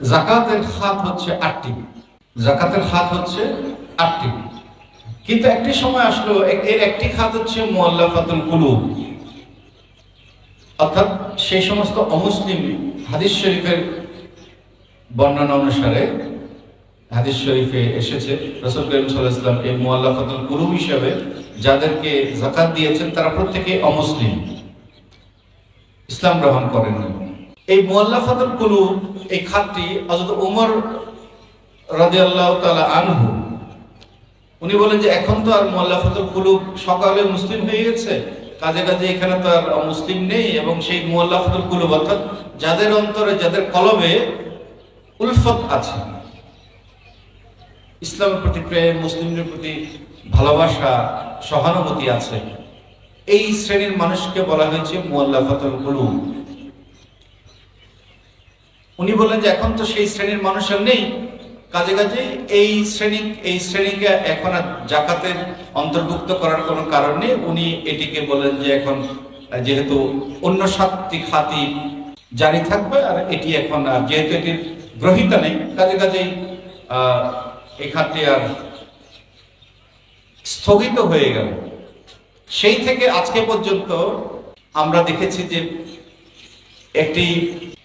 জাকাতের খাত হচ্ছে আটটি জাকাতের খাত হচ্ছে আটটি কিন্তু একটি সময় আসলো এর একটি খাত হচ্ছে মোয়াল্লাফাতুল কুলুব। অর্থাৎ সেই সমস্ত অমুসলিম হাদিস শরীফের বর্ণনা অনুসারে হাদিস শরীফে এসেছে, রসুল করিম সাল্লাহাম এই মোয়াল্লাফাতুল কুলুব হিসাবে যাদেরকে জাকাত দিয়েছেন, তারা প্রত্যেকে অমুসলিম। ইসলাম গ্রহণ করেননি। এই মোয়াল্লাফাতুল কুলুব, এই খাতটি হযরত উমর রাদিয়াল্লাহু তাআলা আনহু। উনি বলেন যে এখন তো আর মোয়াল্লাফাতুল কুলুব সকালে মুসলিম হয়ে গেছে, কাজে কাজে এখানে তো আর মুসলিম নেই এবং সেই মোয়াল্লাফাতুল কুলুব অর্থাৎ যাদের অন্তরে, যাদের কলবে উলফত আছে। ইসলামের প্রতি প্রেম, মুসলিমদের প্রতি ভালোবাসা, সহানুভূতি আছে। এই শ্রেণির মানুষকে বলা হয়েছে মোয়াল্লাফাতুল কুলুব। উনি বলেন যে এখন তো সেই শ্রেণির মানুষ আর নেই। কাজে কাজে এই শ্রেণি, এই শ্রেণীকে এখন আর জাকাতের অন্তর্ভুক্ত করার কোনো কারণ নেই। উনি এটিকে বলেন যে এখন যেহেতু অন্য সাতটি খাতি জারি থাকবে, আর এটি এখন, আর যেহেতু এটির গ্রহিতা নেই, কাজে কাজেই এই খাতটি আর স্থগিত হয়ে গেল। সেই থেকে আজকে পর্যন্ত আমরা দেখেছি যে একটি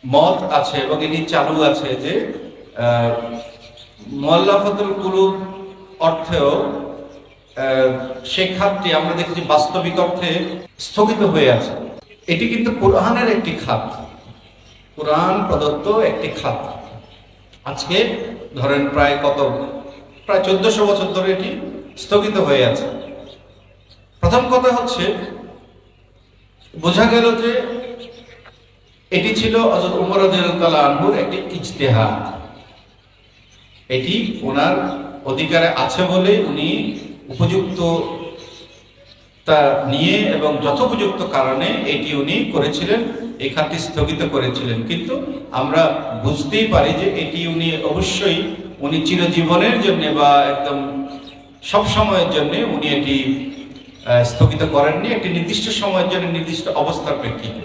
মত আছে এবং এটি চালু আছে যে আহ, মোয়াল্লাফাতুল কুলুব অর্থেও সেই খাতটি আমরা দেখেছি বাস্তবিক অর্থে স্থগিত হয়ে আছে। এটি কিন্তু কোরআনের একটি খাত। কোরআন প্রদত্ত একটি খাত। আজকে ধরেন প্রায় কত? প্রায় চোদ্দশো বছর ধরে এটি স্থগিত হয়ে আছে। প্রথম কথা হচ্ছে বোঝা গেল যে এটি ছিল হযরত উমর আনহুর একটি ইজতিহাদ। এটি ওনার অধিকারে আছে বলে উনি উপযুক্ত তা নিয়ে এবং যথোপযুক্ত কারণে এটি উনি করেছিলেন, এই খাতটি স্থগিত করেছিলেন। কিন্তু আমরা বুঝতেই পারি যে এটি উনি অবশ্যই উনি চিরজীবনের জন্য বা একদম সব সময়ের জন্য উনি এটি স্থগিত করেননি। একটি নির্দিষ্ট সময়ের জন্য নির্দিষ্ট অবস্থার প্রেক্ষিতে।